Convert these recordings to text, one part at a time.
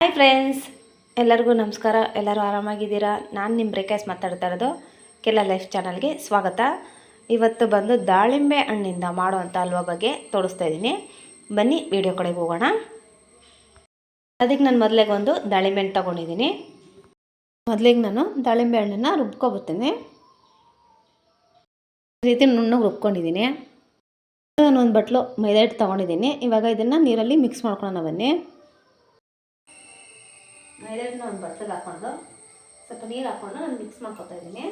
Hi friends ಎಲ್ಲರಿಗೂ ನಮಸ್ಕಾರ. ಎಲ್ಲರೂ ಆರಾಮಾಗಿದ್ದೀರಾ? ನಾನು ನಿಮ್ಮ ಬ್ರೇಕೈಸ್ ಮಾತಾಡ್ತಾ ಇರೋದು ಕೆಲ ಲೈಫ್ ಚಾನಲ್ಗೆ ಸ್ವಾಗತ. ಇವತ್ತು ಬಂದು ದಾಳಿಂಬೆ ಹಣ್ಣಿಂದ ಮಾಡುವಂಥ ಹಲ್ವ ಬಗ್ಗೆ ತೋರಿಸ್ತಾ ಇದ್ದೀನಿ. ಬನ್ನಿ ವಿಡಿಯೋ ಕಡೆಗೆ ಹೋಗೋಣ. ಅದಕ್ಕೆ ನಾನು ಮೊದಲಿಗೆ ಒಂದು ದಾಳಿಂಬೆ ಹಣ್ಣು ತೊಗೊಂಡಿದ್ದೀನಿ. ಮೊದಲಿಗೆ ನಾನು ದಾಳಿಂಬೆ ಹಣ್ಣನ್ನು ರುಬ್ಕೊಬರ್ತೀನಿ. ಈ ರೀತಿ ನುಣ್ಣು ರುಬ್ಕೊಂಡಿದ್ದೀನಿ. ನಾನು ಒಂದು ಬಟ್ಲು ಮೈದಾ ಹಿಟ್ಟು ತೊಗೊಂಡಿದ್ದೀನಿ. ಇವಾಗ ಇದನ್ನು ನೀರಲ್ಲಿ ಮಿಕ್ಸ್ ಮಾಡ್ಕೊಳ್ಳೋಣ ಬನ್ನಿ. ಮೈದಾಹಿಟ್ಟನ್ನ ಒಂದು ಬಟ್ಲಿಗೆ ಹಾಕ್ಕೊಂಡು ಸ್ವಲ್ಪ ನೀರು ಹಾಕ್ಕೊಂಡು ನಾನು ಮಿಕ್ಸ್ ಮಾಡ್ಕೊತಾ ಇದ್ದೀನಿ.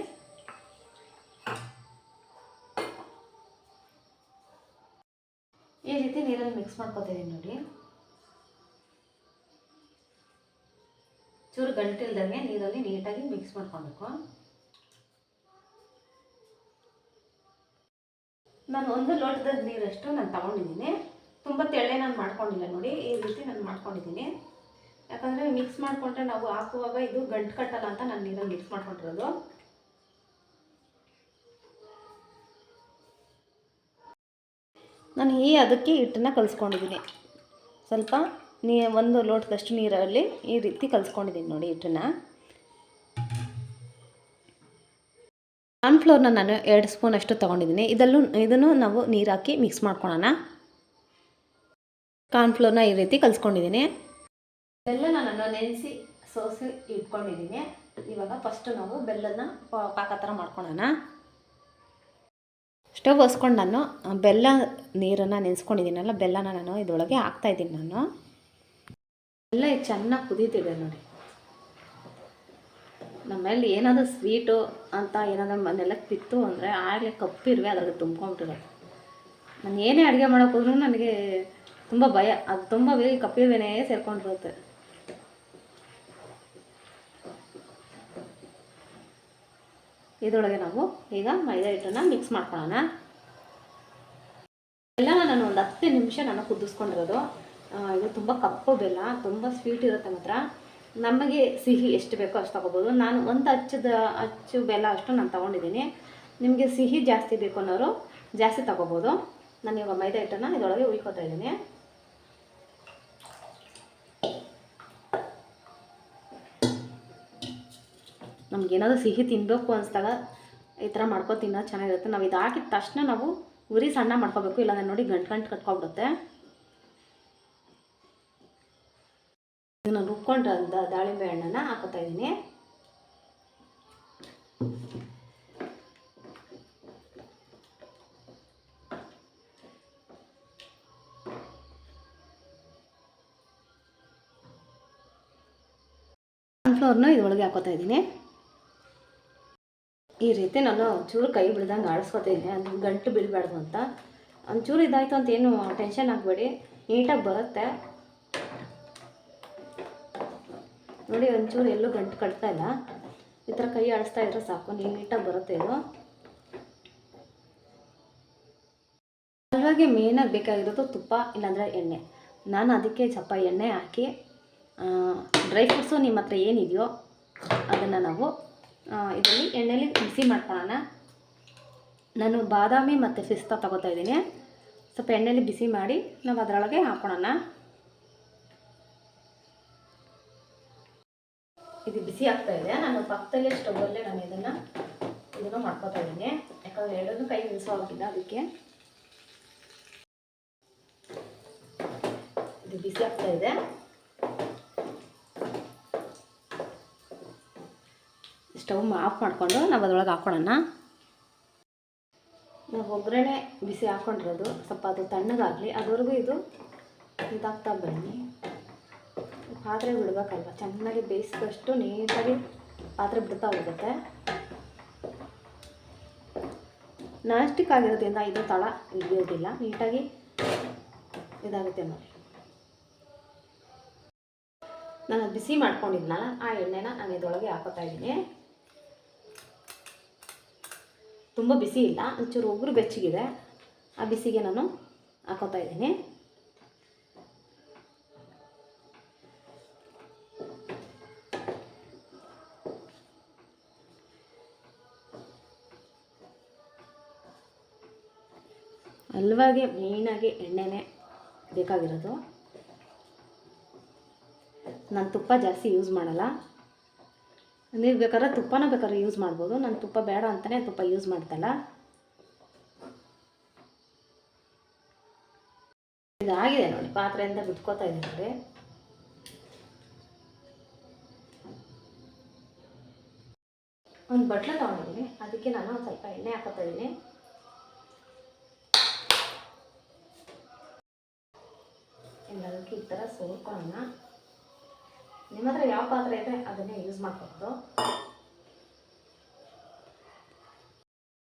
ಈ ರೀತಿ ನೀರಲ್ಲಿ ಮಿಕ್ಸ್ ಮಾಡ್ಕೊತಾ ಇದ್ದೀನಿ ನೋಡಿ. ಚೂರು ಗಂಟಿಲ್ದಂಗೆ ನೀರಲ್ಲಿ ನೀಟಾಗಿ ಮಿಕ್ಸ್ ಮಾಡ್ಕೊಬೇಕು. ನಾನು ಒಂದು ಲೋಟದ ನೀರಷ್ಟು ನಾನು ತಗೊಂಡಿದ್ದೀನಿ. ತುಂಬ ತೆಳ್ಳೆ ನಾನು ಮಾಡ್ಕೊಂಡಿಲ್ಲ ನೋಡಿ, ಈ ರೀತಿ ನಾನು ಮಾಡ್ಕೊಂಡಿದ್ದೀನಿ. ಯಾಕಂದರೆ ಮಿಕ್ಸ್ ಮಾಡಿಕೊಂಡ್ರೆ ನಾವು ಹಾಕುವಾಗ ಇದು ಗಂಟು ಕಟ್ಟಲ್ಲ ಅಂತ ನಾನು ನೀರಲ್ಲಿ ಮಿಕ್ಸ್ ಮಾಡ್ಕೊಂಡಿರೋದು. ನಾನು ಈ ಅದಕ್ಕೆ ಹಿಟ್ಟನ್ನ ಕಲಿಸ್ಕೊಂಡಿದ್ದೀನಿ. ಸ್ವಲ್ಪ ನೀ ಒಂದು ಲೋಟದಷ್ಟು ನೀರಲ್ಲಿ ಈ ರೀತಿ ಕಲಿಸ್ಕೊಂಡಿದ್ದೀನಿ ನೋಡಿ ಹಿಟ್ಟನ್ನ. ಕಾರ್ನ್ಫ್ಲೋರ್ನ ನಾನು ಎರಡು ಸ್ಪೂನ್ ಅಷ್ಟು ತೊಗೊಂಡಿದ್ದೀನಿ. ಇದಲ್ಲೂ ಇದನ್ನು ನಾವು ನೀರು ಹಾಕಿ ಮಿಕ್ಸ್ ಮಾಡ್ಕೊಳೋಣ. ಕಾರ್ನ್ಫ್ಲೋರ್ನ ಈ ರೀತಿ ಕಲಿಸ್ಕೊಂಡಿದ್ದೀನಿ. ಬೆಲ್ಲನ ನಾನು ನೆನೆಸಿ ಸೋಸಿ ಇಟ್ಕೊಂಡಿದ್ದೀನಿ. ಇವಾಗ ಫಸ್ಟು ನಾವು ಬೆಲ್ಲನ ಪಾಕ ಥರ ಮಾಡ್ಕೊಳೋಣ. ಸ್ಟವ್ ಹೊಸ್ಕೊಂಡು ನಾನು ಬೆಲ್ಲ ನೀರನ್ನು ನೆನೆಸ್ಕೊಂಡಿದ್ದೀನಲ್ಲ, ಬೆಲ್ಲನ ನಾನು ಇದರೊಳಗೆ ಹಾಕ್ತಾಯಿದ್ದೀನಿ ನಾನು. ಬೆಲ್ಲ ಚೆನ್ನಾಗಿ ಕುದೀತಿದೆ ನೋಡಿ. ನಮ್ಮಲ್ಲಿ ಏನಾದರೂ ಸ್ವೀಟು ಅಂತ ಏನಾದರೂ ಮನೆಲ್ಲ ತಿತ್ತು ಅಂದರೆ ಆಗಲೇ ಕಪ್ಪಿರುವೆ ಅದರಲ್ಲಿ ತುಂಬ್ಕೊಂಬಿಟ್ಟಿರೋದು ನಾನು ಏನೇ ಅಡುಗೆ ಮಾಡೋಕ್ಕೂ ನನಗೆ ತುಂಬ ಭಯ. ಅದು ತುಂಬ ಕಪ್ಪಿರುವೆನೇ ಸೇರ್ಕೊಂಡಿರುತ್ತೆ ಇದರೊಳಗೆ ನಾವು ಈಗ ಮೈದಾ ಹಿಟ್ಟನ್ನು ಮಿಕ್ಸ್ ಮಾಡ್ಕೊಳ್ಳೋಣ. ಬೆಲ್ಲ ನಾನು ಒಂದು ಹತ್ತು ನಿಮಿಷ ನಾನು ಕುದಿಸ್ಕೊಂಡಿರೋದು. ಇದು ತುಂಬ ಕಪ್ಪು ಬೆಲ್ಲ, ತುಂಬ ಸ್ವೀಟ್ ಇರುತ್ತೆ ಮಾತ್ರ. ನಮಗೆ ಸಿಹಿ ಎಷ್ಟು ಬೇಕೋ ಅಷ್ಟು ತೊಗೋಬೋದು. ನಾನು ಒಂದು ಹಚ್ಚದ, ಹಚ್ಚು ಬೆಲ್ಲ ಅಷ್ಟು ನಾನು ತೊಗೊಂಡಿದ್ದೀನಿ. ನಿಮಗೆ ಸಿಹಿ ಜಾಸ್ತಿ ಬೇಕು ಅನ್ನೋರು ಜಾಸ್ತಿ ತೊಗೋಬೋದು. ನಾನು ಇವಾಗ ಮೈದಾ ಹಿಟ್ಟನ್ನು ಇದರೊಳಗೆ ಉಳ್ಕೊತಾ ಇದ್ದೀನಿ. ನಮಗೇನಾದರೂ ಸಿಹಿ ತಿನ್ನಬೇಕು ಅನಿಸ್ದಾಗ ಈ ಥರ ಮಾಡ್ಕೊ ತಿನ್ನೋದು ಚೆನ್ನಾಗಿರುತ್ತೆ. ನಾವು ಇದು ತಕ್ಷಣ ನಾವು ಉರಿ ಸಣ್ಣ ಮಾಡ್ಕೋಬೇಕು, ಇಲ್ಲಾಂದ್ರೆ ನೋಡಿ ಗಂಟು ಗಂಟು ಕಟ್ಕೊಬಿಡುತ್ತೆ. ಇದನ್ನು ರುಬ್ಕೊಂಡ್ರಂತ ದಾಳಿಂಬೆ ಹಣ್ಣನ್ನು ಹಾಕೋತಾ ಇದ್ದೀನಿ. ಕಾರ್ನ್ಫ್ಲೋರ್ನ ಇದರೊಳಗೆ ಹಾಕೋತಾ ಇದ್ದೀನಿ. ಈ ರೀತಿ ನಾನು ಚೂರು ಕೈ ಬಿಡ್ದಂಗೆ ಆಡಿಸ್ಕೊತೀನಿ ಅದು ಗಂಟು ಬೀಳಬಾರ್ದು ಅಂತ. ಒಂಚೂರು ಇದಾಯಿತು ಅಂತ ಏನು ಟೆನ್ಷನ್ ಆಗಬೇಡಿ. ನೀಟಾಗಿ ಬರುತ್ತೆ. ನೋಡಿ, ಒಂಚೂರು ಎಲ್ಲೂ ಗಂಟು ಕಟ್ತಾ ಇಲ್ಲ. ಈ ಥರ ಕೈ ಆಡಿಸ್ತಾ ಇದ್ರೆ ಸಾಕು. ನೀಟಾಗಿ ಬರುತ್ತೆ ಇದು. ಹಲ್ವಾಗೆ ಮೇನಾಗಿ ಬೇಕಾಗಿರೋದು ತುಪ್ಪ, ಇಲ್ಲಾಂದರೆ ಎಣ್ಣೆ. ನಾನು ಅದಕ್ಕೆ ಸ್ವಲ್ಪ ಎಣ್ಣೆ ಹಾಕಿ ಡ್ರೈ ಫ್ರೂಟ್ಸು ನಿಮ್ಮ ಹತ್ರ ಏನಿದೆಯೋ ಅದನ್ನು ನಾವು ಇದರಲ್ಲಿ ಎಣ್ಣೆಲಿ ಬಿಸಿ ಮಾಡ್ಕೊಳ್ಳೋಣ. ನಾನು ಬಾದಾಮಿ ಮತ್ತು ಪಿಸ್ತಾ ತಗೋತಾ ಇದ್ದೀನಿ. ಸ್ವಲ್ಪ ಎಣ್ಣೆಲಿ ಬಿಸಿ ಮಾಡಿ ನಾವು ಅದರೊಳಗೆ ಹಾಕೊಳ್ಳೋಣ. ಇದು ಬಿಸಿ ಆಗ್ತಾ ಇದೆ. ನಾನು ಪಕ್ಕದಲ್ಲೇ ಸ್ಟೌವಲ್ಲೇ ನಾನು ಇದನ್ನು ಇದನ್ನು ಮಾಡ್ಕೋತಾ ಇದ್ದೀನಿ. ಯಾಕಂದರೆ ಎರಡೂ ಕೈ ನಿಲ್ಲಿಸೋ ಆಗಿಲ್ಲ ಅದಕ್ಕೆ. ಇದು ಬಿಸಿ ಆಗ್ತಾ ಇದೆ. ಸ್ಟವ್ ಆಫ್ ಮಾಡಿಕೊಂಡು ನಾವು ಅದರೊಳಗೆ ಹಾಕೊಳ್ಳೋಣ ನಾವು ಒಗ್ಗರಣೆ ಬಿಸಿ ಹಾಕ್ಕೊಂಡಿರೋದು ಸ್ವಲ್ಪ ಅದು ತಣ್ಣಗಾಗಲಿ ಅದುವರೆಗೂ ಇದು ಇದಾಗ್ತಾ ಬನ್ನಿ. ಪಾತ್ರೆ ಬಿಡಬೇಕಲ್ವ? ಚೆನ್ನಾಗಿ ಬೇಯಿಸಿದಷ್ಟು ನೀಟಾಗಿ ಪಾತ್ರೆ ಬಿಡ್ತಾ ಹೋಗುತ್ತೆ. ನಾಸ್ಟಿಕ್ ಆಗಿರೋದ್ರಿಂದ ಇದು ತಳ ಹಿಡಿಯೋದಿಲ್ಲ. ನೀಟಾಗಿ ಇದಾಗುತ್ತೆ ನೋಡಿ. ನಾನು ಬಿಸಿ ಮಾಡ್ಕೊಂಡಿದ್ನಲ್ಲ, ಆ ಎಣ್ಣೆನ ನಾನು ಇದರೊಳಗೆ ಹಾಕೋತಾ ಇದ್ದೀನಿ. ತುಂಬ ಬಿಸಿ ಇಲ್ಲ, ಒಂಚೂರು ಒಬ್ಬರು ಬೆಚ್ಚಗಿದೆ. ಆ ಬಿಸಿಗೆ ನಾನು ಹಾಕೋತಾ ಇದ್ದೀನಿ. ಹಲ್ವಾಗೆ, ಮೇಯ್ನಾಗಿ ಎಣ್ಣೆನೇ ಬೇಕಾಗಿರೋದು. ನಾನು ತುಪ್ಪ ಜಾಸ್ತಿ ಯೂಸ್ ಮಾಡಲ್ಲ. ನೀವು ಬೇಕಾದ್ರೆ ತುಪ್ಪನ ಬೇಕಾದ್ರೆ ಯೂಸ್ ಮಾಡ್ಬೋದು. ನಾನು ತುಪ್ಪ ಬೇಡ ಅಂತಲೇ ತುಪ್ಪ ಯೂಸ್ ಮಾಡ್ತಲ್ಲ. ಇದಾಗಿದೆ ನೋಡಿ, ಪಾತ್ರೆಯಿಂದ ಬಿಟ್ಕೋತಾ ಇದೆ ನೋಡಿ. ಒಂದು ಬಟ್ಲು ತೊಗೊಂಡಿದ್ದೀನಿ. ಅದಕ್ಕೆ ನಾನು ಸ್ವಲ್ಪ ಎಣ್ಣೆ ಹಾಕೋತಾ ಇದ್ದೀನಿ. ಎಲ್ಲದಕ್ಕೆ ಈ ಥರ ಸೋರ್ಕೊಳ್ಳೋಣ. ನಿಮ್ಮ ಹತ್ರ ಯಾವ ಪಾತ್ರೆ ಇದೆ ಅದನ್ನೇ ಯೂಸ್ ಮಾಡ್ಕೊಬೋದು.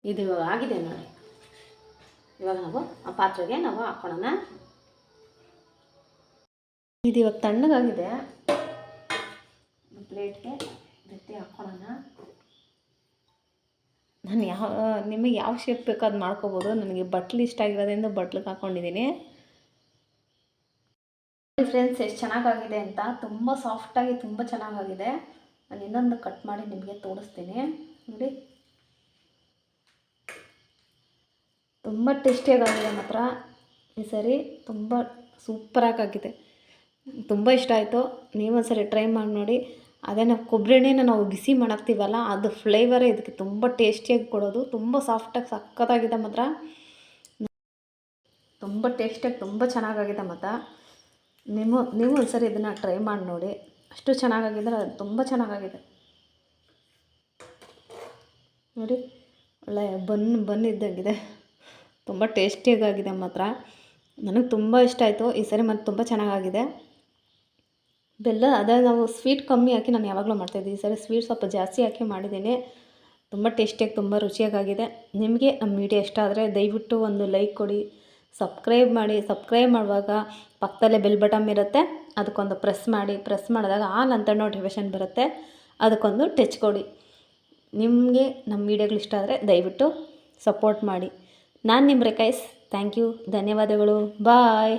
ಇದು ಆಗಿದೆ ನೋಡಿ. ಇವಾಗ ನಾವು ಆ ಪಾತ್ರೆಗೆ ನಾವು ಹಾಕೋಣ ಇದು ಇವಾಗ ತಣ್ಣಗಾಗಿದೆ. ಪ್ಲೇಟ್ಗೆ ಜೊತೆ ಹಾಕ್ಕೊಳ್ಳೋಣ ನಾನು ಯಾವ, ನಿಮಗೆ ಯಾವ ಶೇಪ್ ಬೇಕೋ ಅದು ಮಾಡ್ಕೋಬೋದು. ನನಗೆ ಬಟ್ಲು ಇಷ್ಟ ಆಗಿರೋದ್ರಿಂದ ಬಟ್ಲಿಗೆ ಹಾಕ್ಕೊಂಡಿದ್ದೀನಿ ಫ್ರೆಂಡ್ಸ್ ಎಷ್ಟು ಚೆನ್ನಾಗಾಗಿದೆ ಅಂತ. ತುಂಬ ಸಾಫ್ಟಾಗಿ ತುಂಬ ಚೆನ್ನಾಗಾಗಿದೆ. ನಾನು ಇನ್ನೊಂದು ಕಟ್ ಮಾಡಿ ನಿಮಗೆ ತೋರಿಸ್ತೀನಿ. ನೋಡಿ. ತುಂಬ ಟೇಸ್ಟಿಯಾಗಿದೆ ಮಾತ್ರ ಈ ಸರಿ ತುಂಬ ಸೂಪರಾಗಾಗಿದೆ ತುಂಬ ಇಷ್ಟ ಆಯಿತು. ನೀವೊಂದ್ಸರಿ ಟ್ರೈ ಮಾಡಿ ನೋಡಿ. ಅದೇ ನಾವು ಕೊಬ್ಬರಿ ಎಣ್ಣೆನ ನಾವು ಬಿಸಿ ಮಾಡಾಕ್ತೀವಲ್ಲ, ಅದು ಫ್ಲೇವರೇ ಇದಕ್ಕೆ ತುಂಬ ಟೇಸ್ಟಿಯಾಗಿ ಕೊಡೋದು. ತುಂಬ ಸಾಫ್ಟಾಗಿ ಸಕ್ಕತ್ತಾಗಿದೆ ಮಾತ್ರ. ತುಂಬ ಟೇಸ್ಟಿಯಾಗಿ ತುಂಬ ಚೆನ್ನಾಗಾಗಿದೆ ಮಾತ್ರ. ನೀವು ನೀವು ಒಂದ್ಸರಿ ಇದನ್ನು ಟ್ರೈ ಮಾಡಿ ನೋಡಿ. ಅಷ್ಟು ಚೆನ್ನಾಗಾಗಿದ್ರೆ ಅದು ತುಂಬ ಚೆನ್ನಾಗಾಗಿದೆ. ನೋಡಿ, ಒಳ್ಳೆ ಬನ್ ಬನ್ ಇದ್ದಂಗಿದೆ. ತುಂಬ ಟೇಸ್ಟಿಯಾಗಿದೆ ಮಾತ್ರ. ನನಗೆ ತುಂಬ ಇಷ್ಟ ಆಯಿತು. ಈ ಸರಿ ಮತ್ತು ತುಂಬ ಚೆನ್ನಾಗಾಗಿದೆ. ಬೆಲ್ಲ, ಅದೇ ನಾವು ಸ್ವೀಟ್ ಕಮ್ಮಿ ಹಾಕಿ ನಾನು ಯಾವಾಗಲೂ ಮಾಡ್ತಾಯಿದ್ದೆ ಈ ಸರಿ ಸ್ವೀಟ್ ಸ್ವಲ್ಪ ಜಾಸ್ತಿ ಹಾಕಿ ಮಾಡಿದ್ದೀನಿ. ತುಂಬ ಟೇಸ್ಟಿಯಾಗಿ ತುಂಬ ರುಚಿಯಾಗಿದೆ ನಿಮಗೆ ನಮ್ಮ ವಿಡಿಯೋ ಇಷ್ಟ ಆದರೆ ದಯವಿಟ್ಟು ಒಂದು ಲೈಕ್ ಕೊಡಿ. ಸಬ್ಸ್ಕ್ರೈಬ್ ಮಾಡಿ, ಸಬ್ಸ್ಕ್ರೈಬ್ ಮಾಡುವಾಗ ಪಕ್ಕದಲ್ಲೇ ಬೆಲ್ ಬಟನ್ ಇರುತ್ತೆ. ಅದಕ್ಕೊಂದು ಪ್ರೆಸ್ ಮಾಡಿ ಪ್ರೆಸ್ ಮಾಡಿದಾಗ ಆ ನಂತರ ನೋಟಿಫಿಕೇಷನ್ ಬರುತ್ತೆ. ಅದಕ್ಕೊಂದು ಟಚ್ ಕೊಡಿ. ನಿಮಗೆ ನಮ್ಮ ವೀಡಿಯೋಗಳು ಇಷ್ಟ ಆದರೆ ದಯವಿಟ್ಟು ಸಪೋರ್ಟ್ ಮಾಡಿ. ನಾನು ನಿಮ್ಮ ರೇಖಾಯ್ಸ್ ಥ್ಯಾಂಕ್ ಯು ಧನ್ಯವಾದಗಳು. ಬಾಯ್